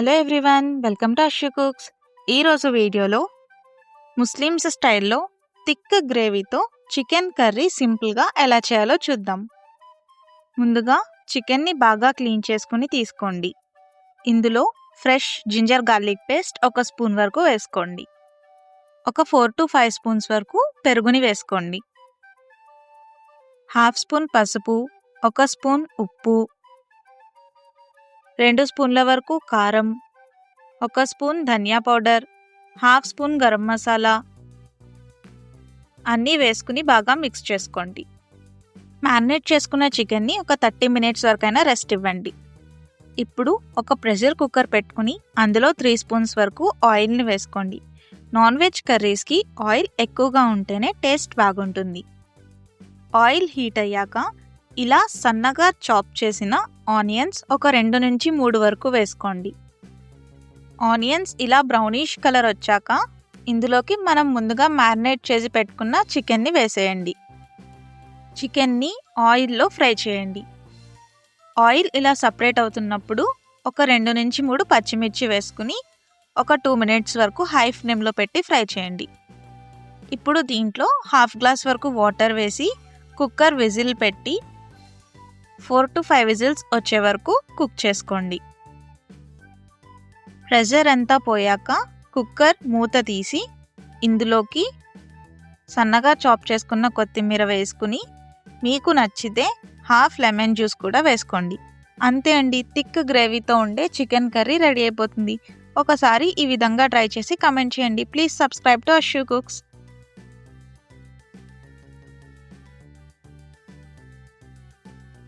Hello everyone welcome to Ashu cooks ఈరోజు వీడియోలో Muslims స్టైల్లో థిక్ గ్రేవీతో చికెన్ కర్రీ సింపుల్గా ఎలా చేయాలో చూద్దాం. ముందుగా చికెన్ని బాగా క్లీన్ చేసుకుని తీసుకోండి. ఇందులో ఫ్రెష్ జింజర్ గార్లిక్ పేస్ట్ ఒక స్పూన్ వరకు వేసుకోండి. ఒక ఫోర్ టు ఫైవ్ స్పూన్స్ వరకు పెరుగుని వేసుకోండి. హాఫ్ స్పూన్ పసుపు ఒక స్పూన్ ఉప్పు రెండు స్పూన్ల వరకు కారం ఒక spoon dhania powder half spoon garam masala అన్నీ వేసుకుని బాగా మిక్స్ చేసుకోండి. మ్యారినేట్ చేసుకున్న చికెన్ని ఒక థర్టీ మినిట్స్ వరకైనా రెస్ట్ ఇవ్వండి. ఇప్పుడు ఒక ప్రెషర్ కుక్కర్ పెట్టుకుని అందులో త్రీ స్పూన్స్ వరకు ఆయిల్ని వేసుకోండి. నాన్ వెజ్ కర్రీస్కి ఆయిల్ ఎక్కువగా ఉంటేనే టేస్ట్ బాగుంటుంది. ఆయిల్ హీట్ అయ్యాక ఇలా సన్నగా చాప్ చేసిన ఆనియన్స్ ఒక రెండు నుంచి మూడు వరకు వేసుకోండి. ఆనియన్స్ ఇలా బ్రౌనిష్ కలర్ వచ్చాక ఇందులోకి మనం ముందుగా మ్యారినేట్ చేసి పెట్టుకున్న చికెన్ని వేసేయండి. చికెన్ని ఆయిల్లో ఫ్రై చేయండి. ఆయిల్ ఇలా సపరేట్ అవుతున్నప్పుడు ఒక రెండు నుంచి మూడు పచ్చిమిర్చి వేసుకుని ఒక టూ మినిట్స్ వరకు హై ఫ్లేమ్లో పెట్టి ఫ్రై చేయండి. ఇప్పుడు దీంట్లో హాఫ్ గ్లాస్ వరకు వాటర్ వేసి కుక్కర్ విజిల్ పెట్టి ఫోర్ టు ఫైవ్ విజిల్స్ వచ్చే వరకు కుక్ చేసుకోండి. ప్రెషర్ అంతా పోయాక కుక్కర్ మూత తీసి ఇందులోకి సన్నగా చాప్ చేసుకున్న కొత్తిమీర వేసుకుని మీకు నచ్చితే హాఫ్ లెమన్ జ్యూస్ కూడా వేసుకోండి. అంతే అండి థిక్ గ్రేవీతో ఉండే చికెన్ కర్రీ రెడీ అయిపోతుంది. ఒకసారి ఈ విధంగా ట్రై చేసి కమెంట్ చేయండి. Please subscribe to Ashu cooks.